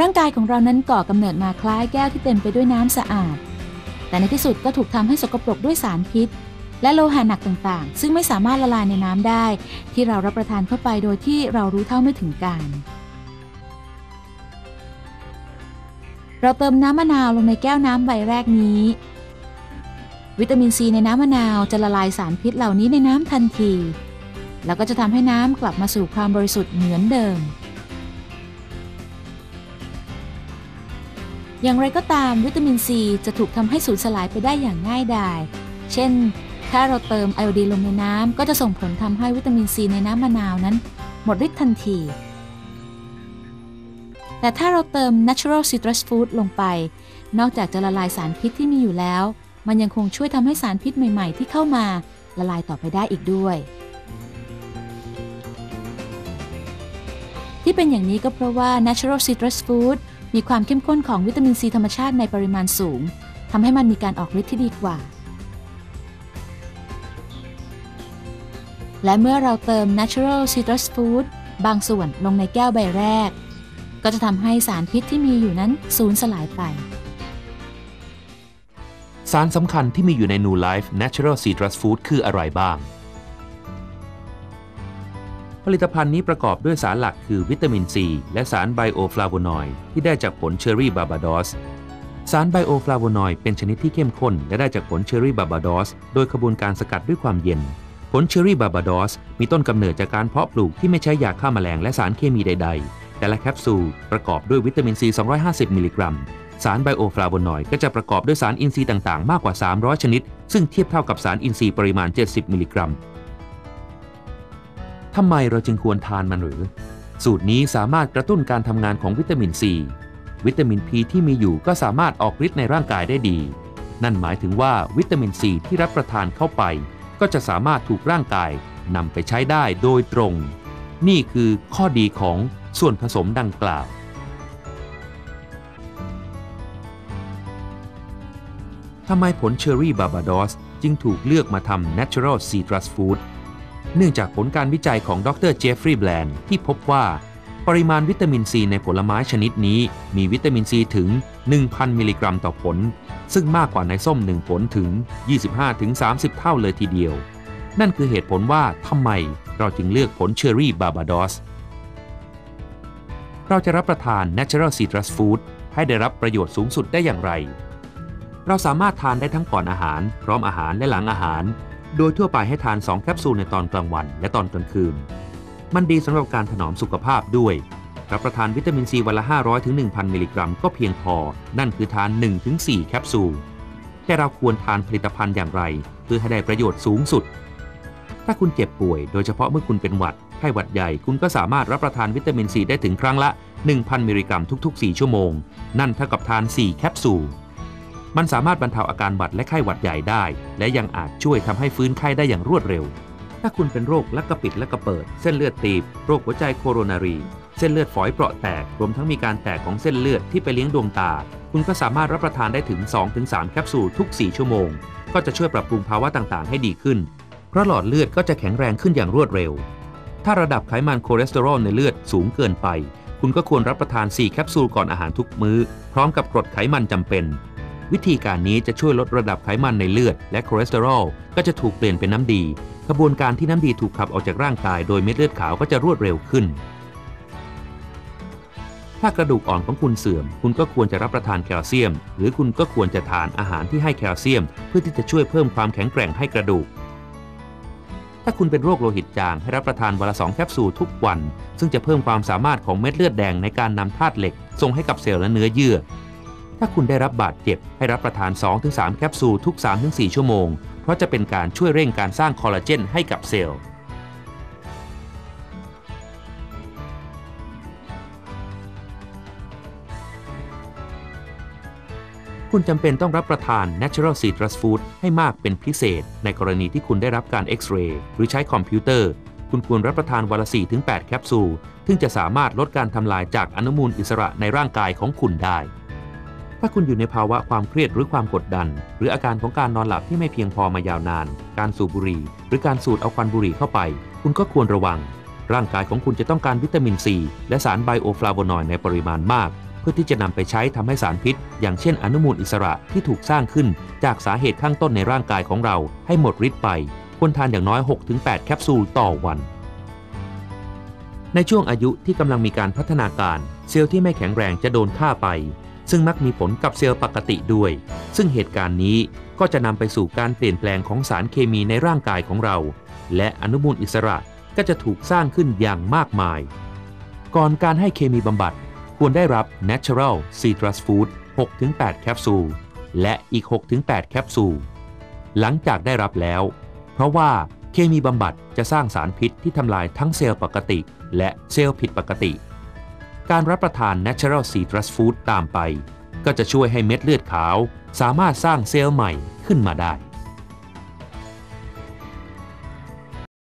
ร่างกายของเรานั้นก่อกำเนิดมาคล้ายแก้วที่เต็มไปด้วยน้ำสะอาด แต่ในที่สุดก็ถูกทำให้สกปรกด้วยสารพิษ และโลหะหนักต่างๆ ซึ่งไม่สามารถละลายในน้ำได้ ที่เรารับประทานเข้าไปโดยที่เรารู้เท่าไม่ถึงการ เราเติมน้ำมะนาวลงในแก้วน้ำใบแรกนี้ วิตามินซีในน้ำมะนาวจะละลายสารพิษเหล่านี้ในน้ำทันที แล้วก็จะทำให้น้ำกลับมาสู่ความบริสุทธิ์เหมือนเดิม อย่างไรก็ตามวิตามินซีจะถูกทำให้สูญสลายไปได้อย่างง่ายดาย เช่น ถ้าเราเติมไอโอดีนลงในน้ำก็จะส่งผลทำให้วิตามินซีในน้ำมะนาวนั้น หมดฤทธิ์ทันที แต่ถ้าเราเติม natural citrus food ลงไป นอกจากจะละลายสารพิษที่มีอยู่แล้ว มันยังคงช่วยทำให้สารพิษใหม่ๆ ที่เข้ามาละลายต่อไปได้อีกด้วย ที่เป็นอย่างนี้ก็เพราะว่า natural citrus food มีความเข้มข้นของวิตามินซีธรรมชาติในปริมาณสูงทำให้มันมีการออกฤทธิ์ที่ดีกว่า และเมื่อเราเติม natural citrus food บางส่วนลงในแก้วใบแรก ก็จะทำให้สารพิษที่มีอยู่นั้นสูญสลายไป สารสำคัญที่มีอยู่ใน New Life Natural Citrus Food คืออะไรบ้าง ผลิตภัณฑ์นี้ประกอบด้วยสารหลักคือวิตามินซีและสารไบโอฟลาโวนอยด์ที่ได้จากผลเชอร์รี่บาบาดอสสารไบโอฟลาโวนอยด์เป็นชนิดที่เข้มข้นและได้จากผลเชอร์รี่บาบาดอสโดยขบวนการสกัดด้วยความเย็น ผลเชอร์รี่บาบาดอสมีต้นกำเนิดจากการเพาะปลูกที่ไม่ใช้ยาฆ่าแมลงและสารเคมีใด ๆ แต่ละแคปซูลประกอบด้วยวิตามินซี 250 มิลลิกรัม สารไบโอฟลาโวนอยด์ก็จะประกอบด้วยสารอินทรีย์ต่างๆ มากกว่า 300 ชนิด ซึ่งเทียบเท่ากับสารอินทรีย์ปริมาณ 70 มิลลิกรัม ทำไมเราจึงควรทานมันหรือ สูตรนี้สามารถกระตุ้นการทำงานของวิตามินซีวิตามินพีที่มีอยู่ก็สามารถออกฤทธิ์ในร่างกายได้ดี นั่นหมายถึงว่าวิตามินซีที่รับประทานเข้าไป ก็จะสามารถถูกร่างกายนำไปใช้ได้โดยตรง นี่คือข้อดีของส่วนผสมดังกล่าว ทำไมผลเชอร์รี่บาบาดอสจึงถูกเลือกมาทำ Natural Citrus Food เนื่องจากผลการวิจัยของดรเจฟฟรีย์แบลนด์ที่พบว่าปริมาณวิตามินซีในผลไม้ชนิดนี้ มีวิตามินซีถึง 1,000 มิลลิกรัมต่อผล ซึ่งมากกว่าในส้ม 1 ผลถึง 25-30 เท่าเลยทีเดียว นั่นคือเหตุผลว่าทำไมเราจึงเลือกผลเชอร์รี่บาบาดอส เราจะรับประทาน Natural Citrus Food ให้ได้รับประโยชน์สูงสุดได้อย่างไร เราสามารถทานได้ทั้งก่อนอาหาร พร้อมอาหารและหลังอาหาร โดยทั่วไปให้ทาน 2 แคปซูลในตอนกลางวัน และตอนกลางคืน มันดีสำหรับการถนอมสุขภาพด้วย รับประทานวิตามินซีวันละ 500ถึง1,000 มิลลิกรัมก็เพียงพอ นั่นคือทาน 1-4 แคปซูล แต่เราควรทานผลิตภัณฑ์อย่างไร เพื่อให้ได้ประโยชน์สูงสุด ถ้าคุณเจ็บป่วย โดยเฉพาะเมื่อคุณเป็นหวัดไข้หวัดใหญ่ คุณก็สามารถรับประทานวิตามินซีได้ถึงครั้งละ 1,000 มิลลิกรัมทุก ๆ 4 ชั่วโมง นั่นเท่ากับทาน 4 แคปซูล มันสามารถบรรเทาอาการหวัดและไข้หวัดใหญ่ได้ และยังอาจช่วยทำให้ฟื้นไข้ได้อย่างรวดเร็ว ถ้าคุณเป็นโรคลักกระปิดและกระเปิด เส้นเลือดตีบ โรคหัวใจโคโรนารี เส้นเลือดฝอยเปราะแตก รวมทั้งมีการแตกของเส้นเลือดที่ไปเลี้ยงดวงตา คุณก็สามารถรับประทานได้ถึง 2-3 แคปซูลทุก 4 ชั่วโมง ก็จะช่วยปรับปรุงภาวะต่างๆ ให้ดีขึ้น เพราะหลอดเลือดก็จะแข็งแรงขึ้นอย่างรวดเร็ว ถ้าระดับไขมันคอเลสเตอรอลในเลือดสูงเกินไป คุณก็ควรรับประทาน 4 แคปซูลก่อนอาหารทุกมื้อ พร้อมกับกรดไขมันจำเป็น วิธีการนี้จะช่วยลดระดับไขมันในเลือด และคอเลสเตอรอลก็จะถูกเปลี่ยนเป็นน้ำดีกระบวนการที่น้ำดีถูกขับออกจากร่างกาย โดยเม็ดเลือดขาวก็จะรวดเร็วขึ้น ถ้ากระดูกอ่อนของคุณเสื่อม คุณก็ควรจะรับประทานแคลเซียม หรือคุณก็ควรจะทานอาหารที่ให้แคลเซียม เพื่อที่จะช่วยเพิ่มความแข็งแกร่งให้กระดูก ถ้าคุณเป็นโรคโลหิตจางให้รับประทานวันละสองแคปซูลทุกวัน ซึ่งจะเพิ่มความสามารถของเม็ดเลือดแดงในการนำธาตุเหล็ก ส่งให้กับเซลล์และเนื้อเยื่อ ถ้าคุณได้รับบาดเจ็บ ให้รับประทาน 2-3 แคปซูลทุก 3-4 ชั่วโมง เพราะจะเป็นการช่วยเร่งการสร้างคอลลาเจนให้กับเซลล์ คุณจำเป็นต้องรับประทาน Natural Citrus Food ให้มากเป็นพิเศษ ในกรณีที่คุณได้รับการเอ็กซเรย์หรือใช้คอมพิวเตอร์ คุณควรรับประทานวันละ 4-8 แคปซูล ซึ่งจะสามารถลดการทำลายจากอนุมูลอิสระในร่างกายของคุณได้ ถ้าคุณอยู่ในภาวะความเครียดหรือความกดดัน หรืออาการของการนอนหลับที่ไม่เพียงพอมายาวนาน การสูบบุหรี่ หรือการสูดเอาควันบุหรี่เข้าไป คุณก็ควรระวัง ร่างกายของคุณจะต้องการวิตามินซีและสารไบโอฟลาโวนอยด์ในปริมาณมาก เพื่อที่จะนำไปใช้ทำให้สารพิษ อย่างเช่นอนุมูลอิสระที่ถูกสร้างขึ้น จากสาเหตุข้างต้นในร่างกายของเรา ให้หมดฤทธิ์ไปควรทานอย่างน้อย 6-8 แคปซูลต่อวันในช่วงอายุที่กำลังมีการพัฒนาการ เซลล์ที่ไม่แข็งแรงจะโดนฆ่าไป ซึ่งมักมีผลกับเซลล์ปกติด้วย ซึ่งเหตุการณ์นี้ก็จะนำไปสู่การเปลี่ยนแปลงของสารเคมีในร่างกายของเรา และอนุมูลอิสระก็จะถูกสร้างขึ้นอย่างมากมาย ก่อนการให้เคมีบำบัด ควรได้รับ Natural Citrus Food 6-8 แคปซูล และอีก 6-8 แคปซูล หลังจากได้รับแล้ว เพราะว่าเคมีบำบัดจะสร้างสารพิษที่ทำลายทั้งเซลล์ปกติ และเซลล์ผิดปกติ การรับประทาน Natural Citrus Food ตามไป ก็จะช่วยให้เม็ดเลือดขาว สามารถสร้างเซลล์ใหม่ขึ้นมาได้